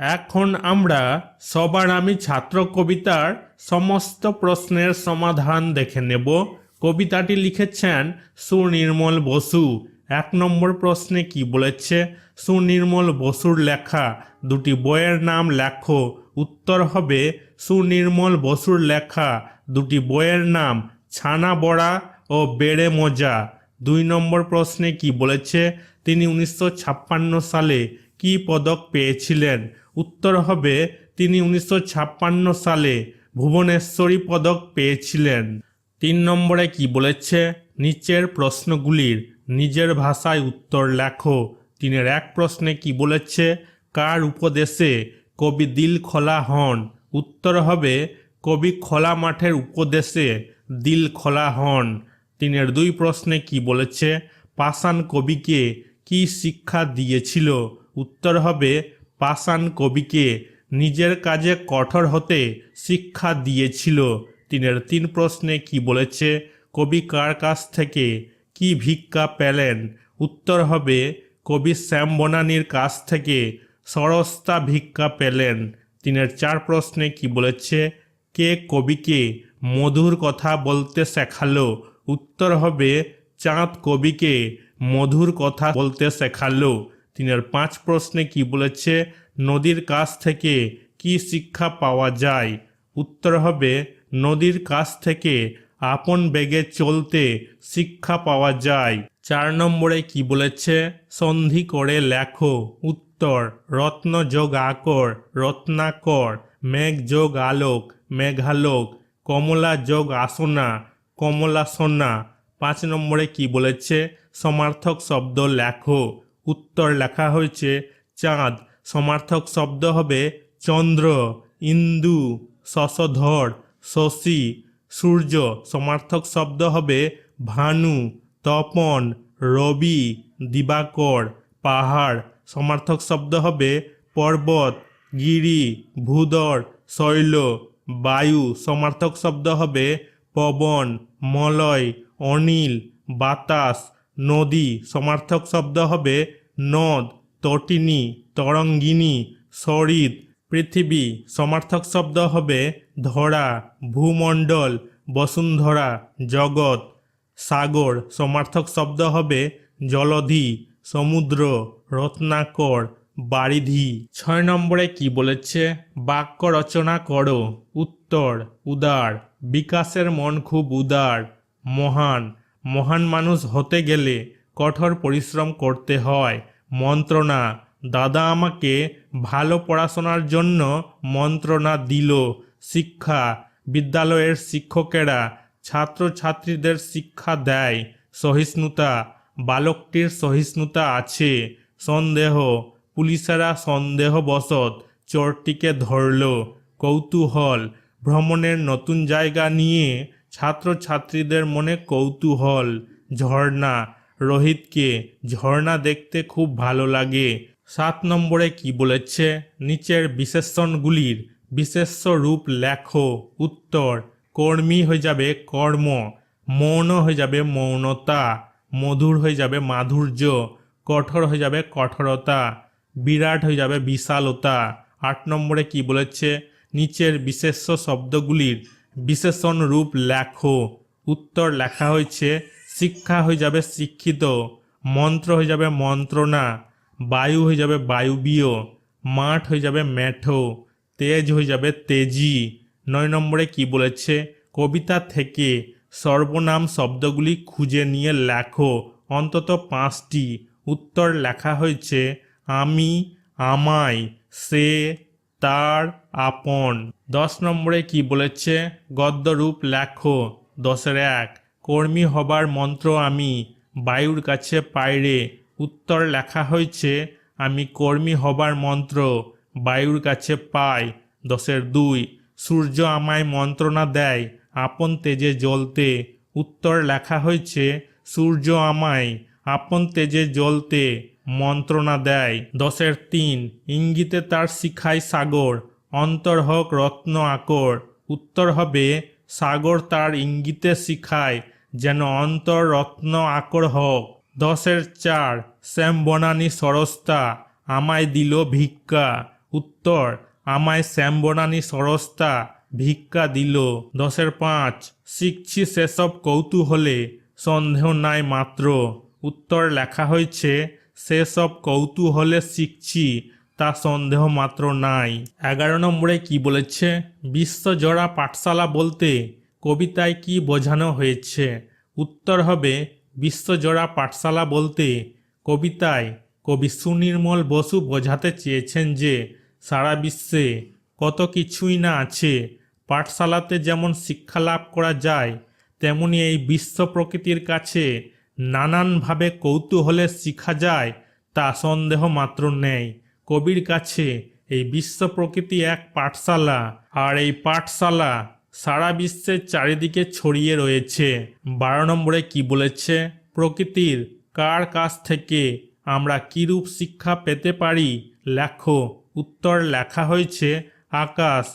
এখন আমরা সবার আমি ছাত্র কবিতার সমস্ত প্রশ্নের সমাধান দেখে নেব। কবিতাটি লিখেছেন সুনির্মল বসু। এক নম্বর প্রশ্নে কি বলেছে? সুনির্মল বসুর লেখা দুটি বইয়ের নাম লেখো। উত্তর হবে সুনির্মল বসুর লেখা দুটি বইয়ের নাম ছানা বড়া ও বেড়ে মজা। দুই নম্বর প্রশ্নে কি বলেছে? তিনি উনিশশো ছাপ্পান্ন সালে কি পদক পেয়েছিলেন? উত্তর হবে, তিনি উনিশশো ছাপ্পান্ন সালে ভুবনেশ্বরী পদক পেয়েছিলেন। তিন নম্বরে কি বলেছে? নিচের প্রশ্নগুলির নিজের ভাষায় উত্তর লেখো। তিনের এক প্রশ্নে কি বলেছে? কার উপদেশে কবি দিল খোলা হন? উত্তর হবে, কবি খোলা মাঠের উপদেশে দিল খোলা হন। তিনের দুই প্রশ্নে কি বলেছে? পাষাণ কবিকে কি শিক্ষা দিয়েছিল? উত্তর হবে, পাষাণ কবিকে নিজের কাজে কঠোর হতে শিক্ষা দিয়েছিল। তিনের তিন প্রশ্নে কি বলেছে? কবি কার কাছ থেকে কি ভিক্ষা পেলেন? উত্তর হবে, কবি শ্যাম বনানীর কাছ থেকে সরস্তা ভিক্ষা পেলেন। তিনের চার প্রশ্নে কি বলেছে? কে কবিকে মধুর কথা বলতে শেখালো? উত্তর হবে, চাঁদ কবিকে মধুর কথা বলতে শেখালো। তিনের পাঁচ প্রশ্নে কি বলেছে, নদীর কাছ থেকে কি শিক্ষা পাওয়া যায়? উত্তর হবে, নদীর কাছ থেকে আপন বেগে চলতে শিক্ষা পাওয়া যায়। চার নম্বরে কি বলেছে, সন্ধি করে লেখো। উত্তর, রত্ন যোগ আকর, রত্নাকর, মেঘ যোগ আলোক, মেঘালোক, কমলা যোগ আসনা কমলা সোনা পাঁচ নম্বরে কি বলেছে, সমার্থক শব্দ লেখো। উত্তর লেখা হয়েছে চাঁদ, সমার্থক শব্দ হবে চন্দ্র, ইন্দু শশধর শশী, সূর্য, সমার্থক শব্দ হবে ভানু, তপন, রবি, দিবাকর, পাহাড়, সমার্থক শব্দ হবে পর্বত, গিরি, ভূদর, শৈল, বায়ু, সমার্থক শব্দ হবে পবন, মলয়, অনিল, বাতাস নদী। সমার্থক শব্দ হবে নদ তটিনী তরঙ্গিনী সরিত। পৃথিবী। সমার্থক শব্দ হবে ধরা, ভূমণ্ডল, বসুন্ধরা, জগৎ। সাগর। সমার্থক শব্দ হবে জলধি, সমুদ্র, রত্নাকর, বারিধি। ছয় নম্বরে কি বলেছে? বাক্য রচনা করো। উত্তর, উদার। বিকাশের মন খুব উদার, মহান। মহান মানুষ হতে গেলে কঠোর পরিশ্রম করতে হয়। মন্ত্রণা, দাদা আমাকে ভালো পড়াশোনার জন্য মন্ত্রণা দিল। শিক্ষা, বিদ্যালয়ের শিক্ষকেরা ছাত্রছাত্রীদের শিক্ষা দেয়। সহিষ্ণুতা, বালকটির সহিষ্ণুতা আছে। সন্দেহ, পুলিশেরা সন্দেহবশত চোরটিকে ধরল। কৌতূহল, ভ্রমণের নতুন জায়গা নিয়ে ছাত্রছাত্রীদের মনে কৌতূহল, ঝর্ণা। রোহিতকে ঝর্ণা দেখতে খুব ভালো লাগে। সাত নম্বরে কি বলেছে? নিচের বিশেষণগুলির বিশেষ্য রূপ লেখো। উত্তর, কর্মী হয়ে যাবে কর্ম, মৌন হয়ে যাবে মৌনতা, মধুর হয়ে যাবে মাধুর্য, কঠোর হয়ে যাবে কঠোরতা, বিরাট হয়ে যাবে বিশালতা। আট নম্বরে কি বলেছে? নিচের বিশেষ্য শব্দগুলির বিশেষণ রূপ লেখো। উত্তর লেখা হয়েছে, শিক্ষা হয়ে যাবে শিক্ষিত, মন্ত্র হয়ে যাবে মন্ত্রণা, বায়ু হয়ে যাবে বায়ুবীয়, মাঠ হয়ে যাবে মেঠো তেজ হয়ে যাবে তেজি। নয় নম্বরে কি বলেছে, কবিতা থেকে সর্বনাম শব্দগুলি খুঁজে নিয়ে লেখো, অন্তত পাঁচটি। উত্তর লেখা হয়েছে, আমি, আমায়, সে তার আপন। দশ নম্বরে কি বলেছে? গদ্যরূপ লেখো। দশের এক, কর্মী হবার মন্ত্র আমি বায়ুর কাছে পাইরে। উত্তর লেখা হয়েছে, আমি কর্মী হবার মন্ত্র বায়ুর কাছে পাই। দশের দুই, সূর্য আমায় মন্ত্রণা দেয় আপন তেজে জ্বলতে। উত্তর লেখা হয়েছে, সূর্য আমায় আপন তেজে জ্বলতে। মন্ত্রণা দেয়। দশের তিন, ইঙ্গিতে তার শিখায় সাগর, অন্তর হোক রত্ন আকর। উত্তর হবে, সাগর তার ইঙ্গিতে শিখায়, যেন অন্তর রত্ন আকর হোক। দশের চার, শ্যাম বনানী সরস্তা, আমায় দিল ভিক্ষা। উত্তর, আমায় শ্যামবনানী সরস্তা ভিক্ষা দিল। দশের পাঁচ, শিখছি সেসব কৌতূহলে, সন্দেহ নাই মাত্র। উত্তর লেখা হয়েছে সেসব কৌতূহলে শিখছি, তা সন্দেহ মাত্র নাই। এগারো নম্বরে কি বলেছে? বিশ্বজোড়া পাঠশালা বলতে কবিতায় কি বোঝানো হয়েছে? উত্তর হবে বিশ্বজোড়া পাঠশালা বলতে কবিতায় কবি সুনির্মল বসু বোঝাতে চেয়েছেন যে, সারা বিশ্বে কত কিছুই না আছে। পাঠশালাতে যেমন শিক্ষা লাভ করা যায়, তেমনি এই বিশ্ব প্রকৃতির কাছে নানানভাবে কৌতূহলে শিখা যায়, তা সন্দেহ মাত্র নেই। কবির কাছে এই বিশ্ব প্রকৃতি এক পাঠশালা, আর এই পাঠশালা সারা বিশ্বের চারিদিকে ছড়িয়ে রয়েছে। বারো নম্বরে কি বলেছে? প্রকৃতির কার কাছ থেকে আমরা কিরূপ শিক্ষা পেতে পারি? লেখো, উত্তর লেখা হয়েছে, আকাশ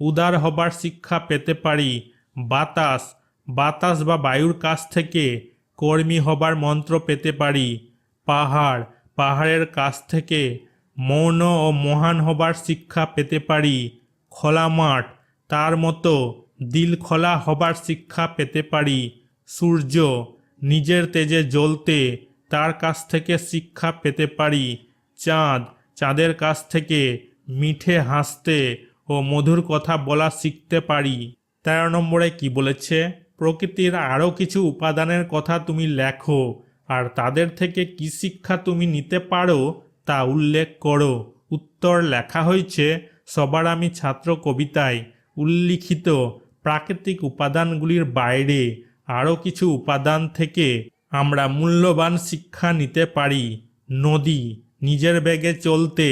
উদার হবার শিক্ষা পেতে পারি। বাতাস বাতাস বা বায়ুর কাছ থেকে কর্মী হবার মন্ত্র পেতে পারি। পাহাড়, পাহাড়ের কাছ থেকে মৌন ও মহান হবার শিক্ষা পেতে পারি। খোলা মাঠ, তার মতো দিল খোলা হবার শিক্ষা পেতে পারি। সূর্য, নিজের তেজে জ্বলতে তার কাছ থেকে শিক্ষা পেতে পারি। চাঁদ, চাঁদের কাছ থেকে মিঠে হাসতে ও মধুর কথা বলা শিখতে পারি। তেরো নম্বরে কি বলেছে? প্রকৃতির আরও কিছু উপাদানের কথা তুমি লেখো, আর তাদের থেকে কি শিক্ষা তুমি নিতে পারো তা উল্লেখ করো। উত্তর লেখা হয়েছে, সবার আমি ছাত্র কবিতায় উল্লিখিত প্রাকৃতিক উপাদানগুলির বাইরে আরও কিছু উপাদান থেকে আমরা মূল্যবান শিক্ষা নিতে পারি। নদী, নিজের বেগে চলতে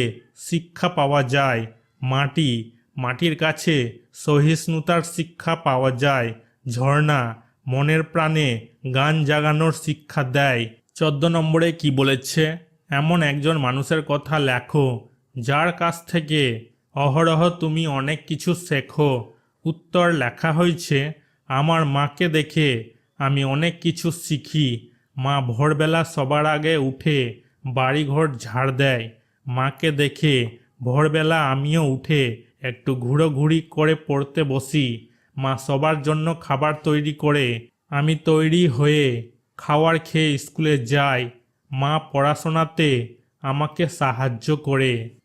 শিক্ষা পাওয়া যায়। মাটি, মাটির কাছে সহিষ্ণুতার শিক্ষা পাওয়া যায়। ঝর্ণা মনের প্রাণে গান জাগানোর শিক্ষা দেয়। চোদ্দ নম্বরে কি বলেছে? এমন একজন মানুষের কথা লেখো, যার কাছ থেকে, অহরহ, তুমি অনেক কিছু শেখো। উত্তর লেখা হয়েছে, আমার মাকে দেখে আমি অনেক কিছু শিখি। মা ভোরবেলা সবার আগে উঠে বাড়িঘর ঝাড় দেয়। মাকে দেখে ভোরবেলা আমিও উঠে একটু ঘুরোঘুরি করে পড়তে বসি। মা সবার জন্য খাবার তৈরি করে, আমি তৈরি হয়ে খাওয়ার খেয়ে স্কুলে যাই। মা পড়াশোনাতে আমাকে সাহায্য করে।